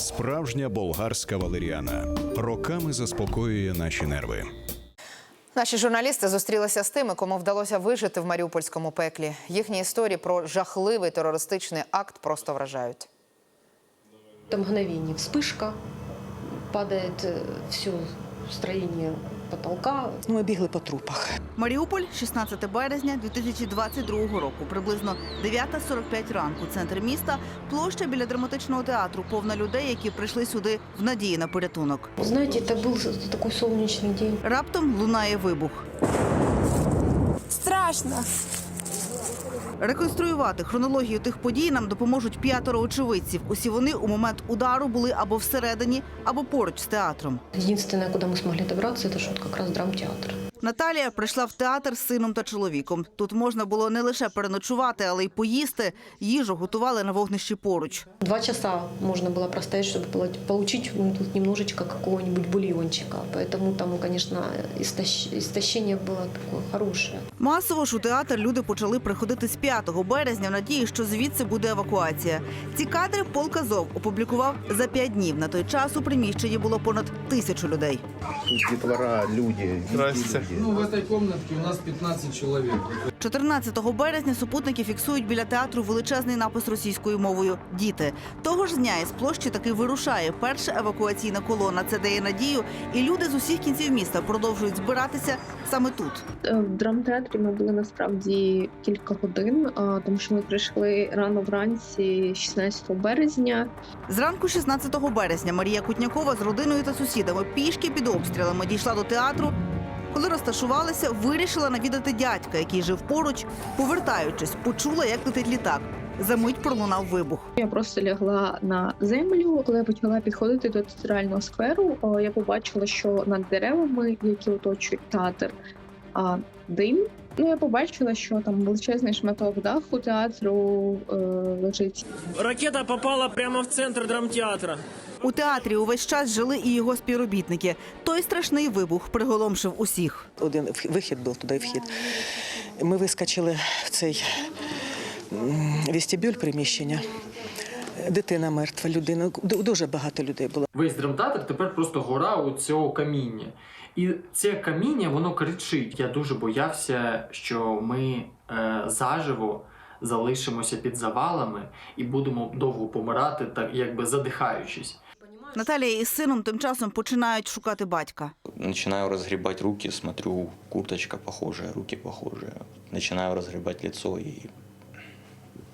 Справжня болгарська валеріана роками заспокоює наші нерви. Наші журналісти зустрілися з тими, кому вдалося вижити в маріупольському пеклі. Їхні історії про жахливий терористичний акт просто вражають. Там мгновение. вспишка падає всю строение потолка. Ну, Ми бігли по трупах. Маріуполь, 16 березня 2022 року. Приблизно 9.45 ранку. Центр міста, площа біля драматичного театру, повна людей, які прийшли сюди в надії на порятунок. Знаете, это был такой солнечный день. Раптом лунає вибух. Страшно. Реконструювати хронологію тих подій нам допоможуть п'ятеро очевидців. Усі вони у момент удару були або всередині, або поруч з театром. Єдине, куди ми змогли добратися, це швидко как раз драмтеатр. Наталія прийшла в театр з сином та чоловіком. Тут можна було не лише переночувати, але й поїсти. Їжу готували на вогнищі поруч. Два часа можно было простоять, чтобы пола- получить ну, тут немножечко какого-нибудь бульончика. Поэтому там, конечно, истощ- истощение было такое хорошее. Масово ж у театр люди почали приходити з 5 березня в надії, що звідси буде евакуація. Ці кадри Полк Азов опублікував за 5 днів. На той час у приміщенні було понад тисячу людей. Тут детвора, люди. Здрасте. Ну, в этой комнатке у нас 15 человек. 14 березня супутники фіксують біля театру величезний напис російською мовою Діти того ж дня із площі таки вирушає перша евакуаційна колона. Це дає надію, і люди з усіх кінців міста продовжують збиратися саме тут. Е, В драмтеатрі ми були насправді кілька годин, тому що ми прийшли рано вранці, 16 березня. Зранку 16 березня Марія Кутнякова з родиною та сусідами пішки під обстрілами дійшла до театру. Коли розташувалася, вирішила навідати дядька, який жив поруч. Повертаючись, почула, як летить літак. За мить пролунав вибух. Я просто лягла на землю. Коли я почала підходити до театрального скверу, я побачила, що над деревами, які оточують театр, а, дим. Ну, я побачила, що там величезний шматок даху театру е, лежить. Ракета попала прямо в центр драмтеатра. У театрі увесь час жили і його співробітники. Той страшний вибух приголомшив усіх. Один вихід був туди вхід. Ми вискочили в цей вестибюль приміщення. Дитина мертва, людина. Дуже багато людей було. Весь драмтеатр тепер просто гора у цього каміння. І це каміння воно кричить. Я дуже боявся, що ми е, заживо залишимося під завалами і будемо довго помирати, так якби задихаючись. Наталія із сином тим часом починають шукати батька. Начинаю разгребать руки, смотрю, курточка похожая, руки похожие. Начинаю разгребать лицо и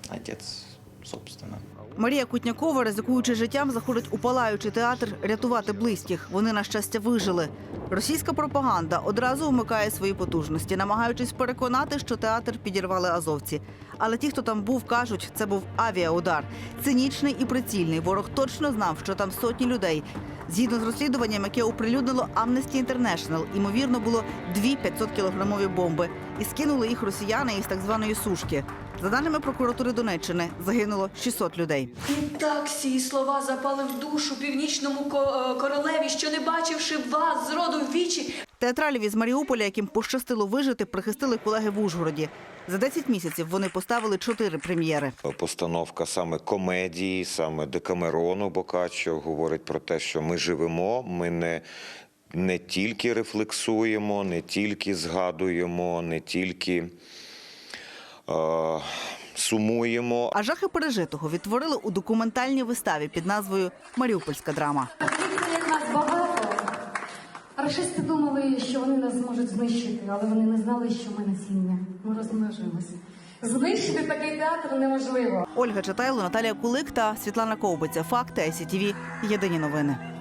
отец, собственно. Марія Кутнякова, ризикуючи життям, заходить у палаючий театр рятувати близьких. Вони, на щастя, вижили. Російська пропаганда одразу вмикає свої потужності, намагаючись переконати, що театр підірвали азовці. Але ті, хто там був, кажуть, це був авіаудар. Цинічний і прицільний. Ворог точно знав, що там сотні людей. Згідно з розслідуванням, яке оприлюднило Amnesty International, ймовірно, було дві 500-кілограмові бомби. І скинули їх росіяни із так званої сушки. За даними прокуратури Донеччини, загинуло 600 людей. І так ці слова запали в душу північному е, королеві, що не бачивши вас зроду в вічі, Театралів із Маріуполя, яким пощастило вижити, прихистили колеги в Ужгороді. За 10 місяців вони поставили чотири прем'єри. Постановка саме комедії, саме Декамерону Бокаччо говорить про те, що ми живемо, ми не, не тільки рефлексуємо, не тільки згадуємо, не тільки е, сумуємо, А жахи пережитого відтворили у документальній виставі під назвою Маріупольська драма. Дивіться, як нас багато. Рашисти думали, що вони нас зможуть знищити, але вони не знали, що ми насіння. Ми розмножилися. Знищити такий театр неможливо. Ольга Читайло, Наталія Кулик та Світлана Ковбиця. Факти ICTV. Єдині новини.